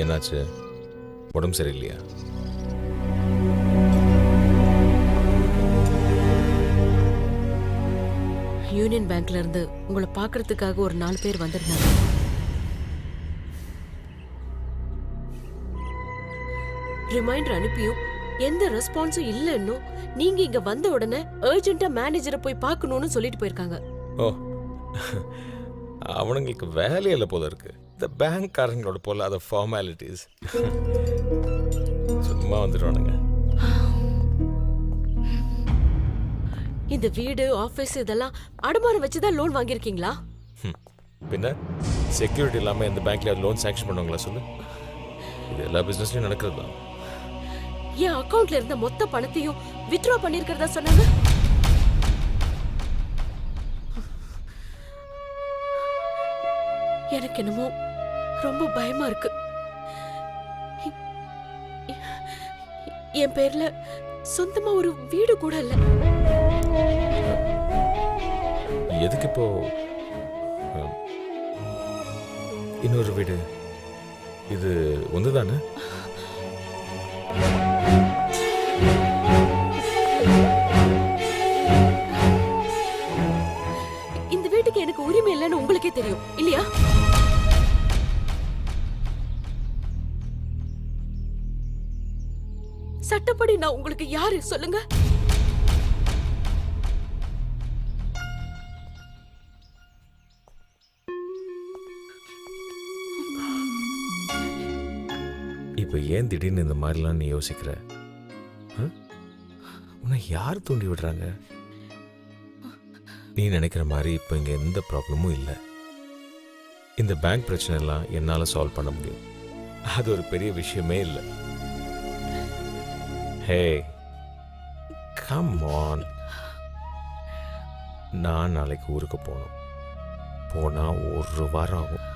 என்னாச்சு? உடம்பு சரியில்லையா? யூனியன் பேங்க்ல இருந்து உங்களை பார்க்கறதுக்காக ஒரு நாலு பேர் வந்திருந்தாங்க. ரிமைண்டர் அனுப்பியும் எந்த ரெஸ்பான்ஸும் இல்லைன்னும் நீங்க இங்க வந்த உடனே அர்ஜென்ட்டா மேனேஜரை போய் பார்க்கணும்னு சொல்லிட்டு போயிருக்காங்க. ஓ அவனுங்களுக்கு வேலையில்லை போல இருக்கு. இந்த பேங்க்காரங்களோட பொல்லாத ஃபார்மாலிட்டிஸ் சும்மா வந்துடுவானுங்க இந்த வீடு ஆபீஸ் இதெல்லாம் அடமானம் வச்சுதான் லோன் வாங்கியிருக்கீங்களா. பின்ன செக்யூரிட்டி இல்லாமல் இந்த பேங்க்ல லோன் சாங்ஷன் பண்ணுவாங்களா சொல்லு? இது எல்லா பிஸ்னஸ்லையும் நடக்கிறது தான். என் அக்கவுண்ட்ல இருந்த மொத்த பணத்தையும் வித்ட்ரா பண்ணிருக்கிறதா சொன்னாங்க? எனக்கு என்னமோ ரொம்ப பயமா இருக்கு. என் பேர்ல சொந்தமா ஒரு வீடு கூட இல்ல. எதுக்கு இப்போ இன்னொரு வீடு? இது ஒன்று தானே இந்த வீட்டுக்கு எனக்கு உரிமை இல்லைன்னு உங்களுக்கே தெரியும் இல்லையா? மத்தபடி நான் உங்களுக்கு யாரு? சொல்லுங்க. இப்போ ஏன் திடீர்னு இந்த மாதிரிலாம் நீ யோசிக்கிற? உன்னை யார் தூண்டி விடுறாங்க? நீ நினைக்கிற மாதிரி இப்போ இங்கே எந்த ப்ராப்ளமும் இல்லை. இந்த பேங்க் பிரச்சனை எல்லாம் என்னால் சால்வ் பண்ண முடியும். அது ஒரு பெரிய விஷயமே இல்லை. ஹே கம் ஆன் நான் நாளைக்கு ஊருக்கு போகணும். போனால் ஒரு வாரம் ஆகும்.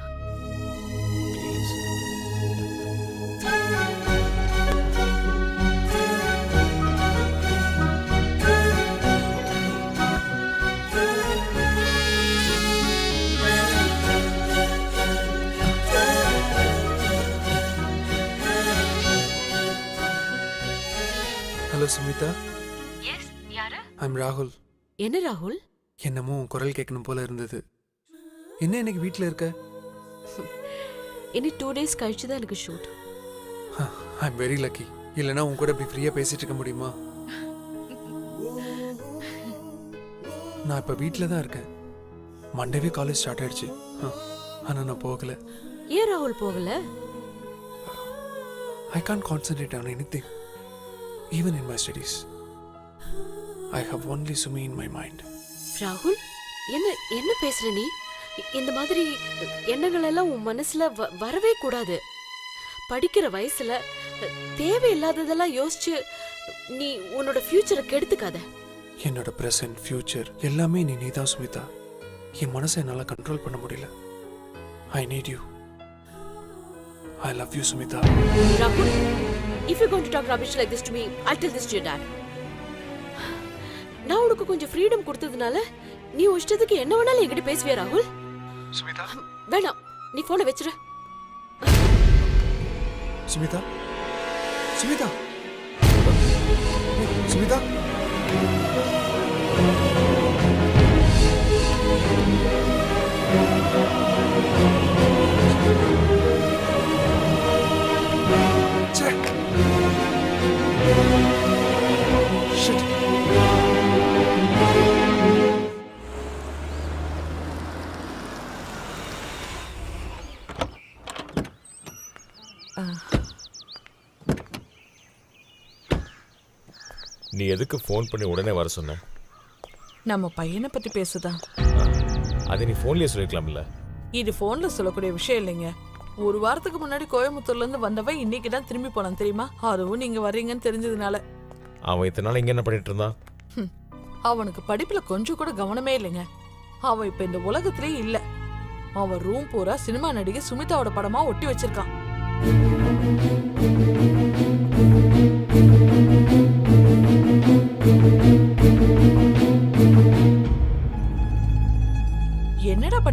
சுமிதா? எஸ் யாரு? ஐம் ராகுல் என்ன ராகுல்? என்னமோ உன் குரல் கேட்கணும் போல இருந்தது. என்ன இன்னைக்கு வீட்டில் இருக்க? இனி டூ டேஸ் கழிச்சு தான் எனக்கு ஷூட் ஐம் வெரி லக்கி இல்லைன்னா உன் கூட இப்படி ஃப்ரீயாக பேசிட்டு இருக்க முடியுமா? நான் இப்போ வீட்டில் தான் இருக்கேன். மண்டேவே காலேஜ் ஸ்டார்ட் ஆயிடுச்சு. ஆனால் நான் போகல. ஏன் ராகுல் போகல? I can concentrate on anything even in my studies I have only Sumi in my mind ராகுல் என்ன என்ன பேசுற நீ? இ- இந்த மாதிரி எண்ணங்கள் எல்லாம் உன் மனசுல வ- வரவே கூடாது. படிக்கிற வயசுல அஹ், தேவையில்லாததெல்லாம் யோசிச்சு நீ உன்னோட ஃபியூச்சரை கெடுத்துக்காத. என்னோட ப்ரெசன்ட் ஃப்யூச்சர் எல்லாமே நீ நீதான் சுமிதா. என் மனசை என்னால் கண்ட்ரோல் பண்ண முடியல. I need you I love you Sumitha. ராகுல் if you going to talk rubbish like this to me I tell this to your dad நான் உனக்கு கொஞ்சம் ஃப்ரீடம் கொடுத்ததுனால நீ உன் இஷ்டத்துக்கு என்ன வேணாலும் என்கிட்ட பேசுவியா ராகுல்? சுமிதா? வேணாம். நீ போனை வச்சிரு. சுமிதா? சுமிதா? சுமிதா? ச்சே. நீ எதுக்கு ஃபோன் பண்ணி உடனே வர சொன்ன? நம்ம பையனை பத்தி பேசுதா அதை நீ ஃபோன்லேயே சொல்லிருக்கலாம்ல. இது போன்ல சொல்லக்கூடிய விஷயம் இல்லைங்க. ஒரு வாரத்துக்கு முன்னாடி கோயம்புத்தூர்ல இருந்து வந்தவன் இன்னைக்கு தான் திரும்பி போனான் தெரியுமா? அதுவும் நீங்க வர்றீங்கன்னு தெரிஞ்சதுனால. அவன் இத்தனை நாள் இங்கே என்ன பண்ணிட்டு இருந்தான்? ஹம், அவனுக்கு படிப்புல கொஞ்சம் கூட கவனமே இல்லைங்க. அவன் இப்ப இந்த உலகத்திலே இல்ல. அவன் ரூம் பூரா சினிமா நடிகை சுமிதாவோட படமா ஒட்டி வச்சிருக்கான்.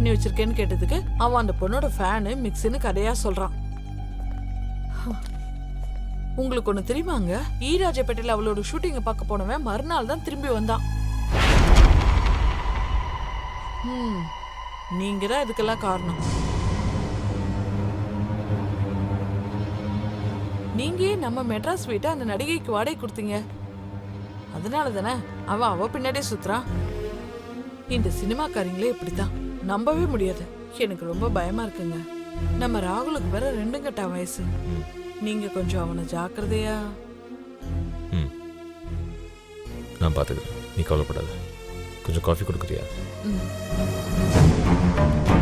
பண்ணி வச்சிருக்கேன்னு கேட்டதுக்கு அவன் அந்த பொண்ணோட ஃபேனு மிக்ஸின்னு கதையா சொல்றான். உங்களுக்கு ஒண்ணு தெரியுமாங்க? ஈராஜப்பேட்டையில் அவளோட ஷூட்டிங்கை பார்க்க போனவன் மறுநாள் தான் திரும்பி வந்தான். ம், நீங்க தான் இதுக்கெல்லாம் காரணம். நீங்க நம்ம மெட்ராஸ் வீட்டை அந்த நடிகைக்கு வாடகை கொடுத்தீங்க? அதனால தானே அவன் அவ பின்னாடியே சுத்துறான். இந்த சினிமாக்காரங்களே இப்படித்தான். நம்பவே முடியாது. எனக்கு ரொம்ப பயமா இருக்குங்க. நம்ம ராகுலுக்கு வேற ரெண்டு கட்ட வயசு. நீங்க கொஞ்சம் அவனை ஜாக்கிரதையா ம். நான் பார்த்துக்கிறேன் நீ கவலைப்படாத. கொஞ்சம் காஃபி கொடுக்குறியா? ம்.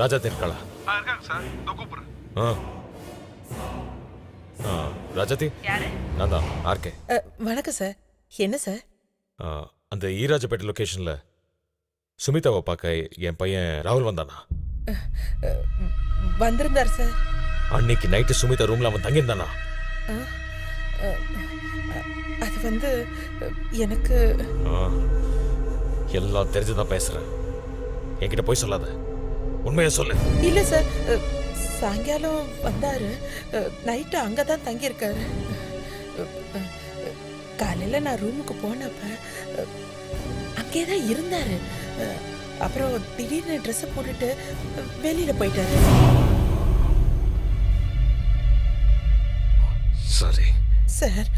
ராஜா இருக்காளா ஆ இருக்காங்க சார். இதோ கூப்பிடுறேன். ஆ. ஆ ராஜாத்தி நான் தான் ஆர்கே அ, வணக்கம் சார். என்ன சார்? ஆ, அந்த ஈராஜப்பேட்டை லொக்கேஷனில் சுமிதாவை பார்க்க என் பையன் ராகுல் வந்தானா? வந்திருந்தார் சார். அன்னைக்கு நைட்டு சுமிதா ரூமில் அவன் தங்கியிருந்தானா? அது வந்து எனக்கு ஆ, எல்லாம் தெரிஞ்சுதான் பேசுகிறேன் என்கிட்ட போய் சொல்லாத. உண்மையை சொல்லு. இல்ல சார் சாயங்காலம் வந்தாரு. நைட்டு அங்கே தான் தங்கியிருக்காரு காலையில் நான் ரூமுக்கு போனப்ப அங்கே தான் இருந்தாரு. அப்புறம் திடீர்னு ட்ரெஸ்ஸை போட்டுட்டு வெளியில் போயிட்டாரு. சரி. சார்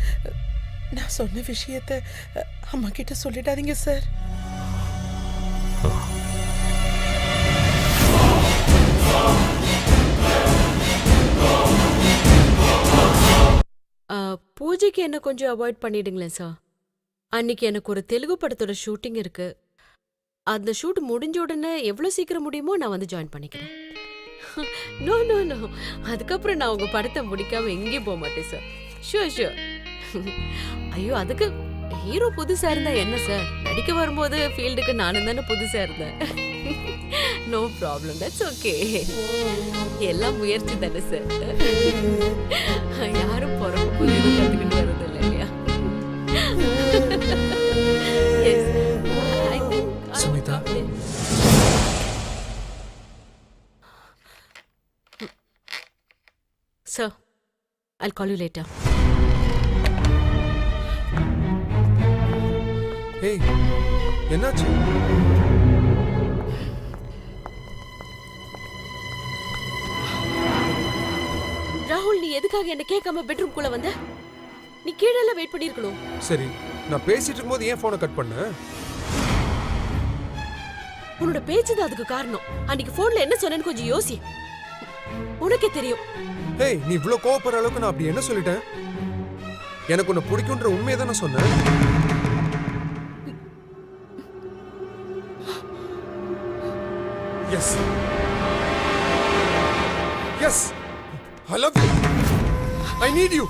நான் சொன்ன விஷயத்த அம்மா கிட்ட சொல்லிடாதீங்க சார். பூஜைக்கு என்ன கொஞ்சம் அவாய்ட் பண்ணிடுங்களேன் சார் அன்னைக்கு எனக்கு ஒரு தெலுங்கு படத்தோட ஷூட்டிங் இருக்கு. அந்த ஷூட் முடிஞ்ச உடனே எவ்வளோ சீக்கிரம் முடியுமோ நான் வந்து ஜாயின் பண்ணிக்கிறேன். நோ நோ நோ அதுக்கப்புறம் நான் உங்கள் படத்தை முடிக்காம எங்கேயும் போக மாட்டேன் சார் ஷூர் ஷூர் ஐயோ அதுக்கு ஹீரோ புதுசாக இருந்தா என்ன சார் நடிக்க வரும்போது ஃபீல்டுக்கு நானும் தானே புதுசாக இருந்தேன். நோ ப்ராப்ளம் தட்ஸ் ஓகே எல்லாம் முயற்சி தானே சார் யாரும் பிறப்பு கத்துக்கிட்டு வர்றது இல்லை இல்லையா? Smitha? Sir, I'll call you later. என்னாச்சு? ராகுல் நீ எதுக்காக என்ன கேட்காம பெட்ரூம்குள்ள வந்த? நீ கீழே வெயிட் பண்ணிருக்கணும் சரி நான் பேசிட்டு இருக்கும்போது ஏன் ஃபோனை கட் பண்ண? உன்னோட பேச்சு தான் அதுக்கு காரணம். அன்னைக்கு போன்ல என்ன சொன்னேன்னு கொஞ்சம் யோசி. உனக்கே தெரியும். ஏய் நீ இவ்ளோ கோவப்படுற அளவுக்கு நான் அப்படி என்ன சொல்லிட்டேன்? எனக்கு உன்னை பிடிக்குன்ற உண்மையை தான் நான் சொன்னேன். Yes yes I love you I need you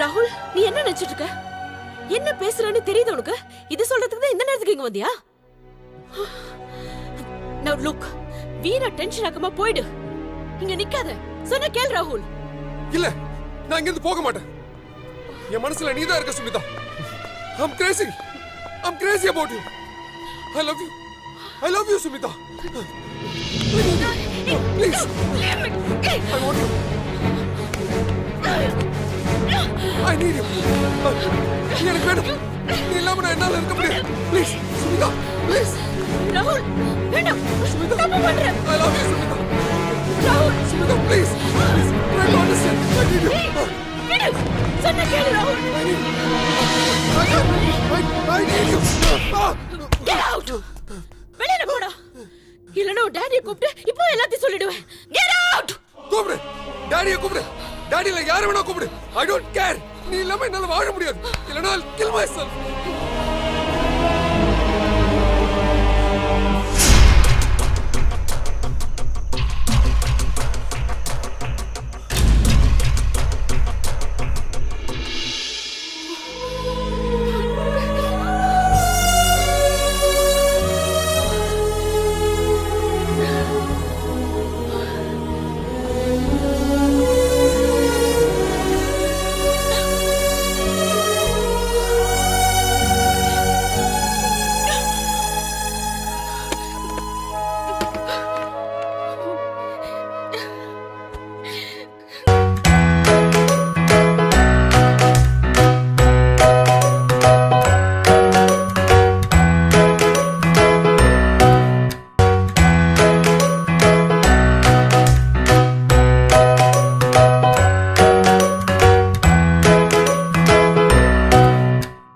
ராகுல் நீ என்ன நினைச்சிட்டு இருக்க? என்ன பேசுறேன்னு தெரியுது உனக்கு? இது சொல்றதுக்கு தான் இந்த நேரத்துக்கு இங்க வந்தியா? நவ் லுக் வீணா டென்ஷன் ஆகாம போய்டு. இங்க நிக்காத. சொன்ன கேள் ராகுல். இல்ல நான் இங்க இருந்து போக மாட்டேன். என் மனசுல நீ தான் இருக்க Sumitha. I'm crazy I'm crazy about you I love you I love you Sumitha please I want you I need you எனக்கு வேணும். நீ இல்லாம நான் என்னால இருக்க முடியாது. ப்ளீஸ் சுமிதா ப்ளீஸ் ராகுல் வேண்டாம். சுமிதா தப்பு பண்ற ஐ லவ் யூ சுமிதா ராகுல். Sumitha please please try to understand I need you விடு சொன்ன கேள் ராகுல் I need I. I, I need you. Ah! Get out வெளியில போடா இல்லனா டாடியை கூப்பிட்டு இப்போ எல்லாத்தையும் சொல்லிடுவேன் கெட் அவுட் கூப்பிடு டாடியை கூப்பிடு டாடியில யார வேணா கூப்பிடு ஐ டோன்ட் கேர் நீ இல்லாம என்னால வாழ முடியாது இல்லனா கில் மை செல்ஃப்